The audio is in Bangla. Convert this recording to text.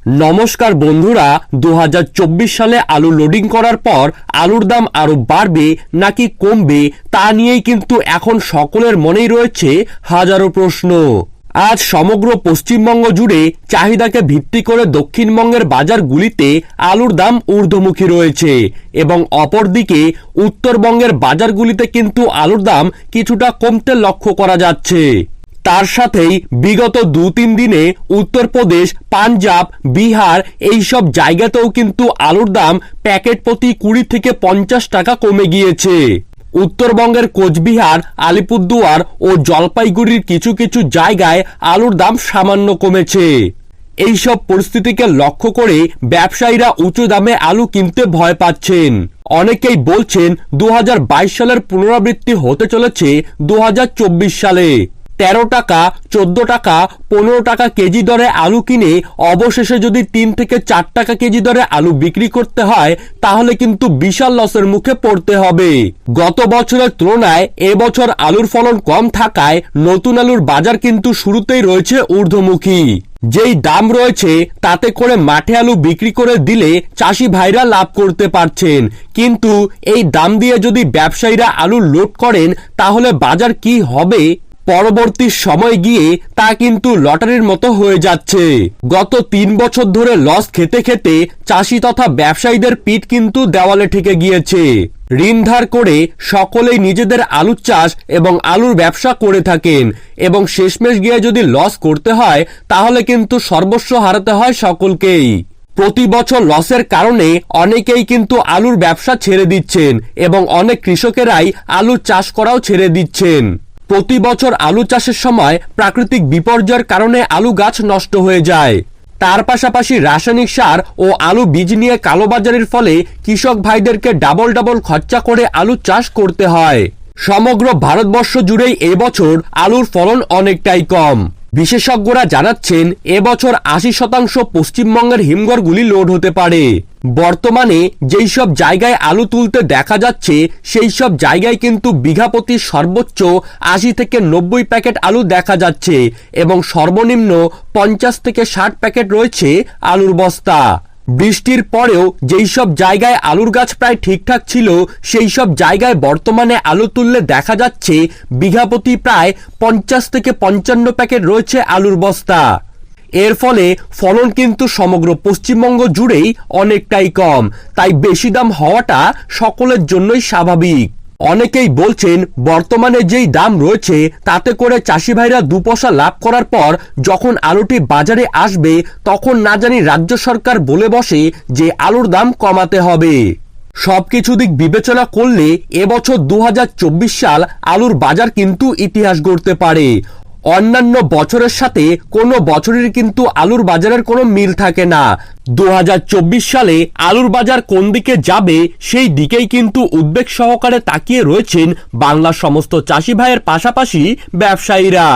নমস্কার বন্ধুরা দু হাজার চব্বিশ সালে আলু লোডিং করার পর আলুর দাম আরও বাড়বে নাকি কমবে তা নিয়েই কিন্তু এখন সকলের মনেই রয়েছে হাজারো প্রশ্ন। আজ সমগ্র পশ্চিমবঙ্গ জুড়ে চাহিদাকে ভিত্তি করে দক্ষিণবঙ্গের বাজারগুলিতে আলুর দাম ঊর্ধ্বমুখী রয়েছে এবং অপরদিকে উত্তরবঙ্গের বাজারগুলিতে কিন্তু আলুর দাম কিছুটা কমতে লক্ষ্য করা যাচ্ছে। তার সাথেই বিগত দু তিন দিনে উত্তরপ্রদেশ, পাঞ্জাব, বিহার এইসব জায়গাতেও কিন্তু আলুর দাম প্যাকেট প্রতি কুড়ি থেকে পঞ্চাশ টাকা কমে গিয়েছে। উত্তরবঙ্গের কোচবিহার, আলিপুরদুয়ার ও জলপাইগুড়ির কিছু কিছু জায়গায় আলুর দাম সামান্য কমেছে। এইসব পরিস্থিতিকে লক্ষ্য করে ব্যবসায়ীরা উঁচু দামে আলু কিনতে ভয় পাচ্ছেন। অনেকেই বলছেন দু হাজার বাইশ সালের পুনরাবৃত্তি হতে চলেছে দু হাজার চব্বিশ সালে। তেরো টাকা, চোদ্দ টাকা, পনেরো টাকা কেজি দরে আলু কিনে অবশেষে যদি তিন থেকে চার টাকা কেজি দরে আলু বিক্রি করতে হয়, তাহলে কিন্তু বিশাল লসের মুখে পড়তে হবে। গত বছরের তুলনায় এবছর আলুর ফলন কম থাকায় নতুন আলুর বাজার কিন্তু শুরুতেই রয়েছে ঊর্ধ্বমুখী। যেই দাম রয়েছে, তাতে করে মাঠে আলু বিক্রি করে দিলে চাষি ভাইরা লাভ করতে পারছেন। কিন্তু এই দাম দিয়ে যদি ব্যবসায়ীরা আলু লোড করেন, তাহলে বাজার কি হবে? পরবর্তী সময় গিয়ে তা কিন্তু লটারির মতো হয়ে যাচ্ছে। গত তিন বছর ধরে লস খেতে খেতে চাষি তথা ব্যবসায়ীদের পিঠ কিন্তু দেওয়ালে ঠেকে গিয়েছে। ঋণ ধার করে সকলেই নিজেদের আলুর চাষ এবং আলুর ব্যবসা করে থাকেন এবং শেষমেশ গিয়ে যদি লস করতে হয়, তাহলে কিন্তু সর্বস্ব হারাতে হয় সকলকেই। প্রতি বছর লসের কারণে অনেকেই কিন্তু আলুর ব্যবসা ছেড়ে দিচ্ছেন এবং অনেক কৃষকেরাই আলু চাষ করাও ছেড়ে দিচ্ছেন। প্রতি বছর আলু চাষের সময় প্রাকৃতিক বিপর্যয়ের কারণে আলু গাছ নষ্ট হয়ে যায়। তার পাশাপাশি রাসায়নিক সার ও আলু বীজ নিয়ে কালোবাজারির ফলে কৃষক ভাইদেরকে ডাবল ডাবল খরচা করে আলু চাষ করতে হয়। সমগ্র ভারতবর্ষ জুড়েই এবছর আলুর ফলন অনেকটাই কম। বিশেষজ্ঞরা জানাচ্ছেন এবছর আশি শতাংশ পশ্চিমবঙ্গের হিমঘরগুলি লোড হতে পারে। বর্তমানে যেই সব জায়গায় আলু তুলতে দেখা যাচ্ছে, সেই সব জায়গায় কিন্তু বিঘা প্রতি সর্বোচ্চ আশি থেকে নব্বই প্যাকেট আলু দেখা যাচ্ছে এবং সর্বনিম্ন পঞ্চাশ থেকে ষাট প্যাকেট রয়েছে আলুর বস্তা। বৃষ্টির পরেও যেই সব জায়গায় আলুর গাছ প্রায় ঠিকঠাক ছিল, সেই সব জায়গায় বর্তমানে আলু তুললে দেখা যাচ্ছে বিঘাপতি প্রায় পঞ্চাশ থেকে পঞ্চান্ন প্যাকেট রয়েছে আলুর বস্তা। এর ফলে ফলন কিন্তু সমগ্র পশ্চিমবঙ্গ জুড়েই অনেকটাই কম। তাই বেশি দাম হওয়াটা সকলের জন্যই স্বাভাবিক। অনেকেই বলছেন, বর্তমানে যেই দাম রয়েছে, তাতে করে চাষি ভাইরা দু পয়সা লাভ করার পর যখন আলুটি বাজারে আসবে, তখন না জানি রাজ্য সরকার বলে বসে যে আলুর দাম কমাতে হবে। সবকিছু দিক বিবেচনা করলে এবছর দু হাজার চব্বিশ সাল আলুর বাজার কিন্তু ইতিহাস গড়তে পারে। অন্যান্য বছরের সাথে কোনো বছরের কিন্তু আলুর বাজারের কোনো মিল থাকে না। দু হাজার চব্বিশ সালে আলুর বাজার কোন দিকে যাবে সেই দিকেই কিন্তু উদ্বেগ সহকারে তাকিয়ে রয়েছেন বাংলার সমস্ত চাষি ভাইয়ের পাশাপাশি ব্যবসায়ীরা।